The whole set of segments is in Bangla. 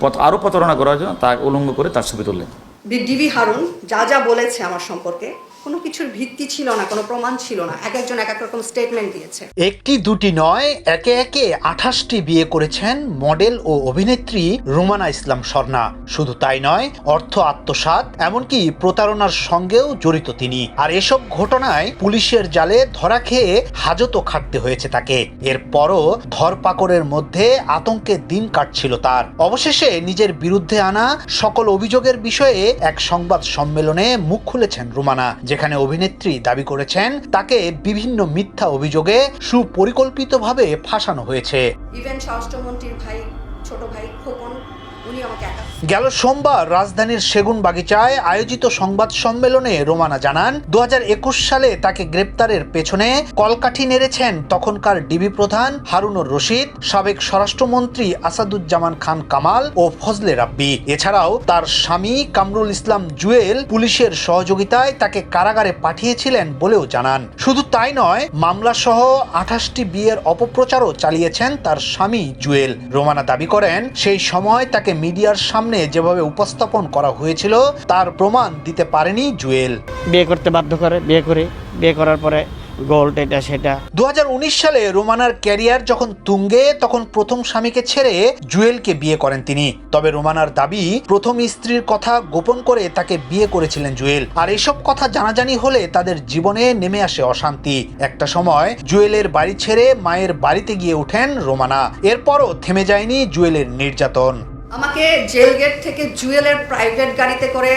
পথ আরও প্রতারণা করার জন্য তা উলঙ্গ করে তার ছবি তুললেন। ডিবি হারুন যা যা বলেছে আমার সম্পর্কে, কোনো কিছুর ভিত্তি ছিল না, কোনো প্রমাণ ছিল না। এক একজন এক এক রকম স্টেটমেন্ট দিয়েছে। একটি, দুটি নয়, একে একে আঠাশটি বিয়ে করেছেন মডেল ও অভিনেত্রী রুমানা ইসলাম স্বর্ণা শুধু তাই নয়, অর্থ আত্মসাৎ, এমনকি প্রতারণার সঙ্গেও জড়িত তিনি। আর এসব ঘটনায় পুলিশের জালে ধরা খেয়ে হাজতও খাটতে হয়েছে তাকে। এরপরও ধরপাকড়ের মধ্যে আতঙ্কে দিন কাটছিল তার। অবশেষে নিজের বিরুদ্ধে আনা সকল অভিযোগের বিষয়ে এক সংবাদ সম্মেলনে মুখ খুলেছেন রুমানা, যেখানে অভিনেত্রী দাবি করেছেন তাকে বিভিন্ন মিথ্যা অভিযোগে সুপরিকল্পিতভাবে ফাঁসানো হয়েছে। ইভেন স্বরাষ্ট্রমন্ত্রীর ভাই, ছোট ভাই খোকন গেল সোমবার রাজধানীর সেগুন বাগিচায় আয়োজিত সংবাদ সম্মেলনে রোমানা জানান দু হাজার একুশ সালে তাকে গ্রেপ্তারের পেছনে কলকাঠি নেড়েছেন তখনকার ডিবি প্রধান হারুনুর রশিদ, সাবেক স্বরাষ্ট্রমন্ত্রী আসাদুজ্জামান খান কামাল ও ফজলে রাব্বি। এছাড়াও তার স্বামী কামরুল ইসলাম জুয়েল পুলিশের সহযোগিতায় তাকে কারাগারে পাঠিয়েছিলেন বলেও জানান। শুধু তাই নয় মামলা সহ আঠাশটি বিয়ের অপপ্রচারও চালিয়েছেন তার স্বামী জুয়েল। রোমানা দাবি করেন, সেই সময় তাকে মিডিয়ার সামনে যেভাবে উপস্থাপন করা হয়েছিল তার প্রমাণ দিতে পারেনি জুয়েল। বিয়ে করতে বাধ্য করে বিয়ে করি। বিয়ে করার পরে গোল্ড এটা সেটা। দু সালে রোমানার ক্যারিয়ার যখন তুঙ্গে তখন প্রথম স্বামীকে ছেড়ে জুয়েলকে বিয়ে করেন তিনি। তবে রোমানার দাবি প্রথম স্ত্রীর কথা গোপন করে তাকে বিয়ে করেছিলেন জুয়েল। আর এসব কথা জানাজানি হলে তাদের জীবনে নেমে আসে অশান্তি। একটা সময় জুয়েলের বাড়ি ছেড়ে মায়ের বাড়িতে গিয়ে ওঠেন রোমানা। এরপরও থেমে যায়নি জুয়েলের নির্যাতন। আমাকে জেল গেট থেকে জুয়েলের প্রাইভেট গাড়িতে করে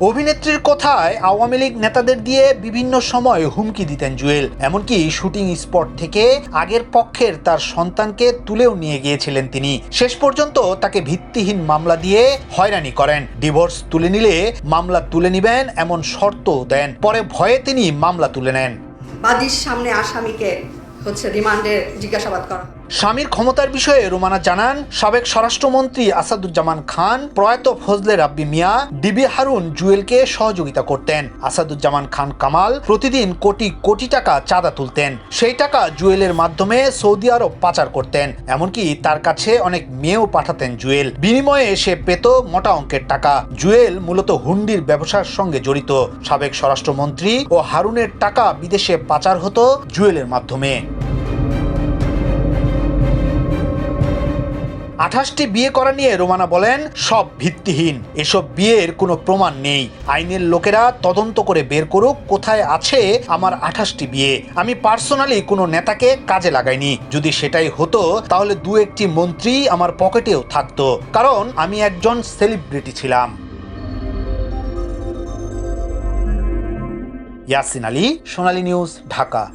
অভিনেত্রীর কথায় আওয়ামী লীগ নেতাদের দিয়ে বিভিন্ন সময় হুমকি দিতেন জুয়েল এমনকি শুটিং স্পট থেকে আগের পক্ষের তার সন্তানকে তুলেও নিয়ে গিয়েছিলেন তিনি। শেষ পর্যন্ত তাকে ভিত্তিহীন মামলা দিয়ে হয়রানি করেন। ডিভোর্স তুলে নিলে মামলা তুলে নিবেন এমন শর্তও দেন। পরে ভয়ে তিনি মামলা তুলে নেন। বাদীর সামনে আসামিকে হচ্ছে রিমান্ডে জিজ্ঞাসাবাদ করা। স্বামীর ক্ষমতার বিষয়ে রোমানা জানান, সাবেক স্বরাষ্ট্রমন্ত্রী আসাদুজ্জামান খান, প্রয়াত ফজলে রাব্বি মিয়া, ডিবি হারুন জুয়েলকে সহযোগিতা করতেন। আসাদুজ্জামান খান কামাল প্রতিদিন কোটি কোটি টাকা চাঁদা তুলতেন। সেই টাকা জুয়েলের মাধ্যমে সৌদি আরব পাচার করতেন। এমনকি তার কাছে অনেক মেয়েও পাঠাতেন জুয়েল। বিনিময়ে সে পেত মোটা অঙ্কের টাকা। জুয়েল মূলত হুন্ডির ব্যবসার সঙ্গে জড়িত। সাবেক স্বরাষ্ট্রমন্ত্রী ও হারুনের টাকা বিদেশে পাচার হতো জুয়েলের মাধ্যমে। আঠাশটি বিয়ে করা নিয়ে রোমানা বলেন, সব ভিত্তিহীন। এসব বিয়ের কোনো প্রমাণ নেই। আইনের লোকেরা তদন্ত করে বের করুক, কোথায় আছে আমার আঠাশটি বিয়ে। আমি পার্সোনালি কোনো নেতাকে কাজে লাগাইনি। যদি সেটাই হতো, তাহলে দু একটি মন্ত্রী আমার পকেটেও থাকতো। কারণ আমি একজন সেলিব্রিটি ছিলাম। ইয়াসিন আলী, সোনালী নিউজ, ঢাকা।